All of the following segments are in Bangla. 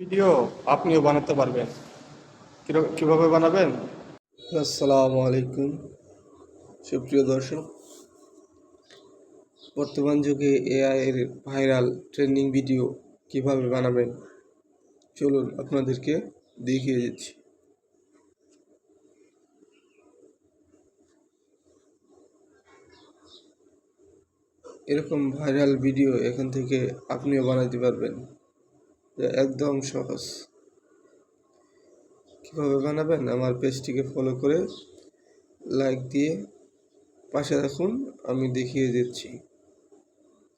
ভিডিও আপনিও বানাতে পারবেন। কীভাবে বানাবেন? আসসালামু আলাইকুম, সুপ্রিয় দর্শক। বর্তমান যুগে এআই এর ভাইরাল ট্রেন্ডিং ভিডিও কীভাবে বানাবেন, চলুন আপনাদেরকে দেখিয়ে দিচ্ছি। এরকম ভাইরাল ভিডিও এখান থেকে আপনিও বানাতে পারবেন। একদম সহজ। কীভাবে বানাবেন? আমার পেজটিকে ফলো করে লাইক দিয়ে পাশে রাখুন, আমি দেখিয়ে দিচ্ছি।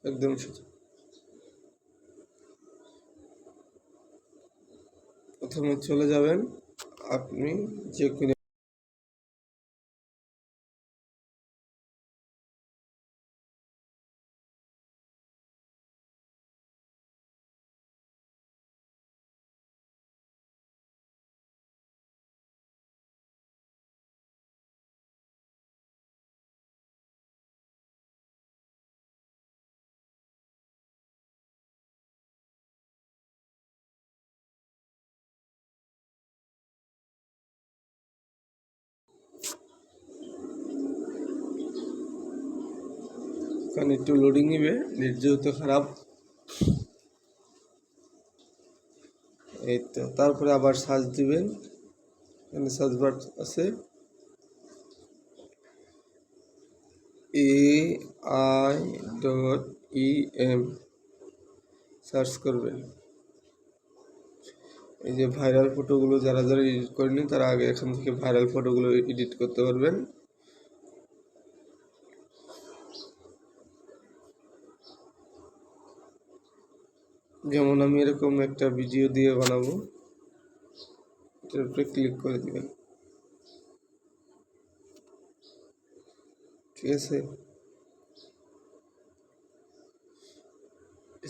একদম সহজ। প্রথমে চলে যাবেন, আপনি যে কোনো এখানে একটু লোডিং নিবে নেট যেহেতু খারাপ। এই তো, তারপরে আবার সার্চ দিবেন। এখানে সার্চ বার আছে। A I dot E M search করবেন। এই যে ভাইরাল ফটোগুলো যারা যারা এডিট করেনি তারা আগে এখান থেকে ভাইরাল ফটোগুলো এডিট করতে পারবেন। যেমন আমি এরকম একটা ভিডিও দিয়ে বানাবো এটার উপরে ক্লিক করে দিবেন। ঠিক আছে?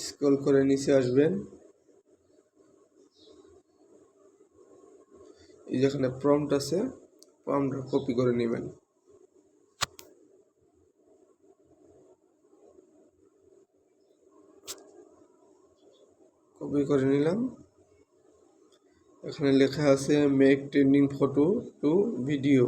স্ক্রল করে নিচে আসবেন। এই যেখানে প্রম্পট আছে প্রম্পটটা কপি করে নেবেন। কপি করে নিলাম। এখানে লেখা আছে make trending photo to video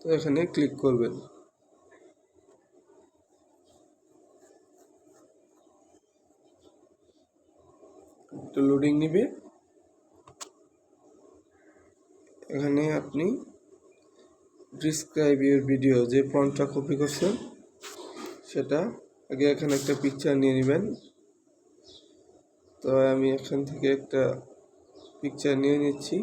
তো এখানে ক্লিক করবেন। একটু লোডিং নিবে। এখানে আপনি ডিসক্রাইব ইউর ভিডিও যে ফন্টটা কপি করছেন সেটা আগে এখানে একটা পিকচার নিয়ে নেবেন। তো আমি এখান থেকে একটা পিকচার নিয়ে নিচ্ছি।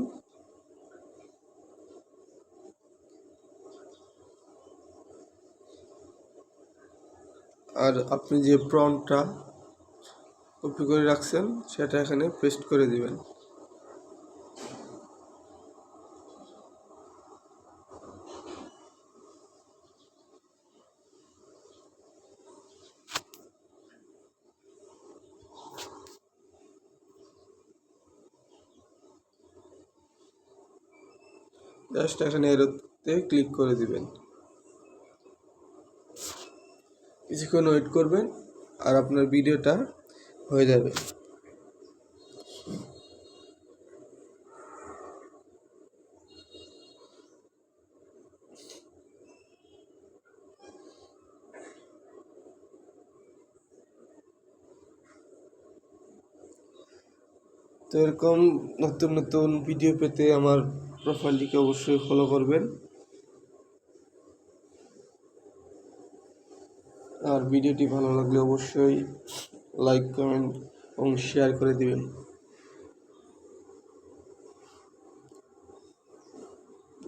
আর আপনি যে প্রম্পটটা কপি করে রাখছেন, সেটা এখানে পেস্ট করে দিবেন। জাস্ট এখানে এরোতে ক্লিক করে দিবেন। কিছুক্ষণ ওয়েট করবেন আর আপনার ভিডিওটা হয়ে যাবে। তো এরকম নতুন নতুন ভিডিও পেতে আমার প্রোফাইলটিকে অবশ্যই ফলো করবেন। আর ভিডিওটি ভালো লাগলে অবশ্যই লাইক কমেন্ট এবং শেয়ার করে দিবেন।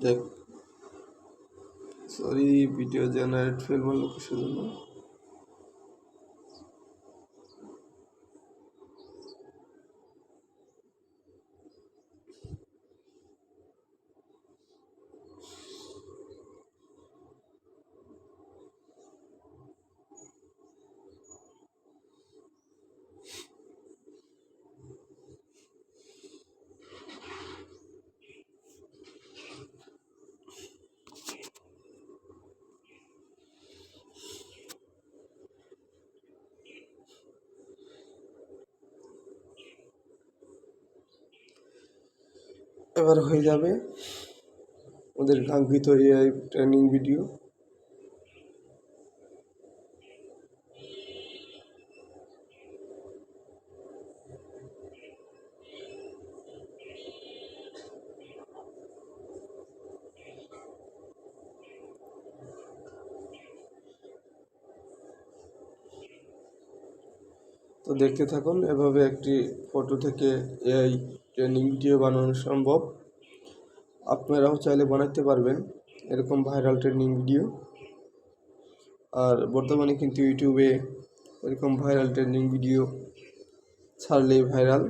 দেখ সরি ভিডিও জেনারেট ফেল মারলো কিসের জন্য? এবার হয়ে যাবে ওদের কাঙ্ক্ষিত এআই ট্রেনিং ভিডিও। তো দেখতে থাকুন, এভাবে একটি ফটো থেকে এআই ট্রেনিং ভিডিও বানানো সম্ভব। আপনারাও চাইলে বানাতে পারবেন। এরকম ভাইরাল ট্রেনিং ভিডিও আর বর্তমানে কিন্তু ইউটিউবে এরকম ভাইরাল ট্রেনিং ভিডিও ছাড়লেই ভাইরাল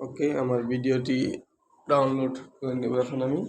ওকে আমার ভিডিওটি ডাউনলোড করে নেব এখন আমি।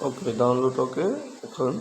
ওকে ডাউনলোড ওকে এখন